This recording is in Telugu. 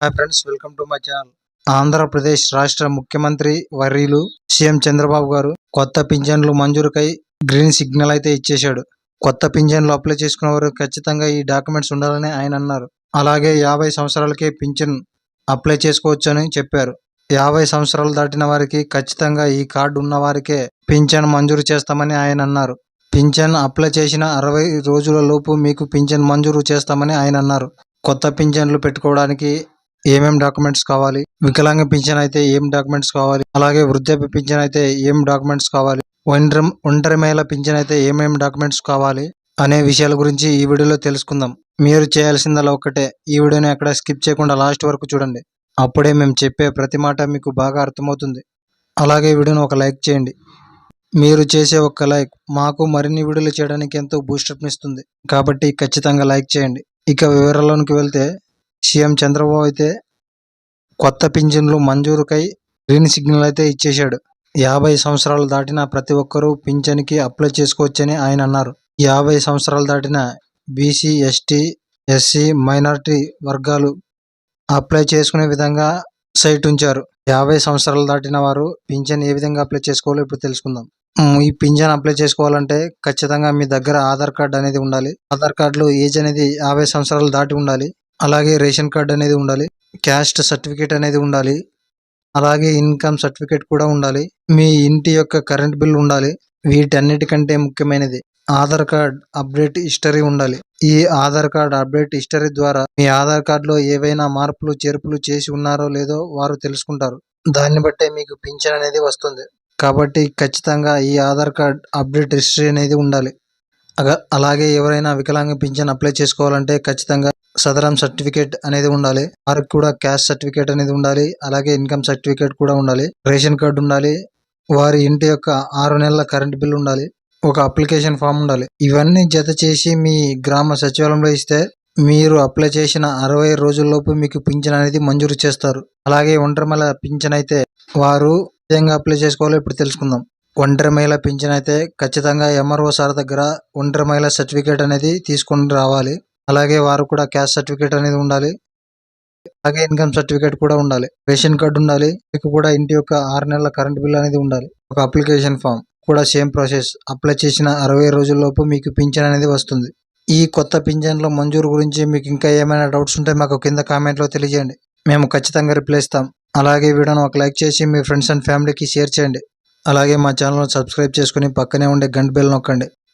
Hi friends welcome to my channel Andhra Pradesh రాష్ట్ర ముఖ్యమంత్రి వర్యులు సీఎం చంద్రబాబు గారు కొత్త పింఛన్లు మంజూరుకై గ్రీన్ సిగ్నల్ అయితే ఇచ్చేశాడు. కొత్త పింఛన్లు అప్లై చేసుకున్న వారు ఖచ్చితంగా ఈ డాక్యుమెంట్స్ ఉండాలని ఆయన అన్నారు. అలాగే యాభై సంవత్సరాలకే పింఛన్ అప్లై చేసుకోవచ్చని చెప్పారు. యాభై సంవత్సరాలు దాటిన వారికి ఖచ్చితంగా ఈ కార్డు ఉన్న వారికే పింఛన్ మంజూరు చేస్తామని ఆయన అన్నారు. పింఛన్ అప్లై చేసిన అరవై రోజుల లోపు మీకు పింఛన్ మంజూరు చేస్తామని ఆయన అన్నారు. కొత్త పింఛన్లు పెట్టుకోవడానికి ఏమేం డాక్యుమెంట్స్ కావాలి? వికలాంగ పింఛన్ అయితే ఏం డాక్యుమెంట్స్ కావాలి? అలాగే వృద్ధాప్య పింఛన్ అయితే ఏం డాక్యుమెంట్స్ కావాలి? ఒంటరి ఒంటరి మహిళ పింఛన్ అయితే ఏమేం డాక్యుమెంట్స్ కావాలి? అనే విషయాల గురించి ఈ వీడియోలో తెలుసుకుందాం. మీరు చేయాల్సిందల్లా ఒక్కటే. ఈ వీడియోని అక్కడ స్కిప్ చేయకుండా లాస్ట్ వరకు చూడండి. అప్పుడే మేము చెప్పే ప్రతి మాట మీకు బాగా అర్థమవుతుంది. అలాగే వీడియోని ఒక లైక్ చేయండి. మీరు చేసే ఒక్క లైక్ మాకు మరిన్ని వీడియోలు చేయడానికి ఎంతో బూస్టప్ ఇస్తుంది. కాబట్టి ఖచ్చితంగా లైక్ చేయండి. ఇక వివరాల్లోనికి వెళ్తే సీఎం చంద్రబాబు అయితే కొత్త పింఛన్లు మంజూరుకై గ్రీన్ సిగ్నల్ అయితే ఇచ్చేశాడు. యాభై సంవత్సరాలు దాటిన ప్రతి ఒక్కరూ పింఛన్కి అప్లై చేసుకోవచ్చని ఆయన అన్నారు. యాభై సంవత్సరాలు దాటిన బీసీ ఎస్టీ ఎస్సీ మైనారిటీ వర్గాలు అప్లై చేసుకునే విధంగా సైట్ ఉంచారు. యాభై సంవత్సరాలు దాటిన వారు పింఛన్ ఏ విధంగా అప్లై చేసుకోవాలో ఇప్పుడు తెలుసుకుందాం. ఈ పింఛన్ అప్లై చేసుకోవాలంటే ఖచ్చితంగా మీ దగ్గర ఆధార్ కార్డ్ అనేది ఉండాలి. ఆధార్ కార్డులో ఏజ్ అనేది యాభై సంవత్సరాలు దాటి ఉండాలి. అలాగే రేషన్ కార్డ్ అనేది ఉండాలి క్యాస్ట్ సర్టిఫికేట్ అనేది ఉండాలి అలాగే ఇన్కమ్ సర్టిఫికేట్ కూడా ఉండాలి. మీ ఇంటి యొక్క కరెంట్ బిల్ ఉండాలి వీటన్నిటికంటే ముఖ్యమైనది ఆధార్ కార్డ్ అప్డేట్ హిస్టరీ ఉండాలి. ఈ ఆధార్ కార్డ్ అప్డేట్ హిస్టరీ ద్వారా మీ ఆధార్ కార్డులో ఏవైనా మార్పులు చేర్పులు చేసి ఉన్నారో లేదో వారు తెలుసుకుంటారు. దాన్ని బట్టే మీకు పింఛన్ అనేది వస్తుంది. కాబట్టి ఖచ్చితంగా ఈ ఆధార్ కార్డ్ అప్డేట్ హిస్టరీ అనేది ఉండాలి. అగ- అలాగే ఎవరైనా వికలాంగ పింఛన్ అప్లై చేసుకోవాలంటే ఖచ్చితంగా సదరం సర్టిఫికేట్ అనేది ఉండాలి. వారికి కూడా క్యాష్ సర్టిఫికేట్ అనేది ఉండాలి. అలాగే ఇన్కమ్ సర్టిఫికేట్ కూడా ఉండాలి. రేషన్ కార్డు ఉండాలి. వారి ఇంటి యొక్క ఆరు నెలల కరెంట్ బిల్ ఉండాలి. ఒక అప్లికేషన్ ఫామ్ ఉండాలి. ఇవన్నీ జత చేసి మీ గ్రామ సచివాలయంలో ఇస్తే మీరు అప్లై చేసిన అరవై రోజుల్లోపు మీకు పింఛన్ అనేది మంజూరు చేస్తారు. అలాగే ఒంటరి మహిళ పింఛన్ అయితే వారు విధంగా అప్లై చేసుకోవాలో ఇప్పుడు తెలుసుకుందాం. ఒంటరి మహిళ పింఛన్ అయితే ఖచ్చితంగా ఎంఆర్ఓ సార్ దగ్గర ఒంటరి మహిళ సర్టిఫికేట్ అనేది తీసుకొని రావాలి. అలాగే వారు కూడా క్యాస్ట్ సర్టిఫికేట్ అనేది ఉండాలి. అలాగే ఇన్కమ్ సర్టిఫికేట్ కూడా ఉండాలి. రేషన్ కార్డు ఉండాలి. మీకు కూడా ఇంటి యొక్క ఆరు నెలల కరెంట్ బిల్ అనేది ఉండాలి. ఒక అప్లికేషన్ ఫామ్ కూడా సేమ్ ప్రాసెస్. అప్లై చేసిన అరవై రోజుల్లోపు మీకు పింఛన్ అనేది వస్తుంది. ఈ కొత్త పింఛన్ల మంజూరు గురించి మీకు ఇంకా ఏమైనా డౌట్స్ ఉంటే మాకు కింద కామెంట్లో తెలియజేయండి. మేము ఖచ్చితంగా రిప్లై ఇస్తాం. అలాగే వీడియోను ఒక లైక్ చేసి మీ ఫ్రెండ్స్ అండ్ ఫ్యామిలీకి షేర్ చేయండి. అలాగే మా ఛానల్ను సబ్స్క్రైబ్ చేసుకుని పక్కనే ఉండే గంట బెల్ నొక్కండి.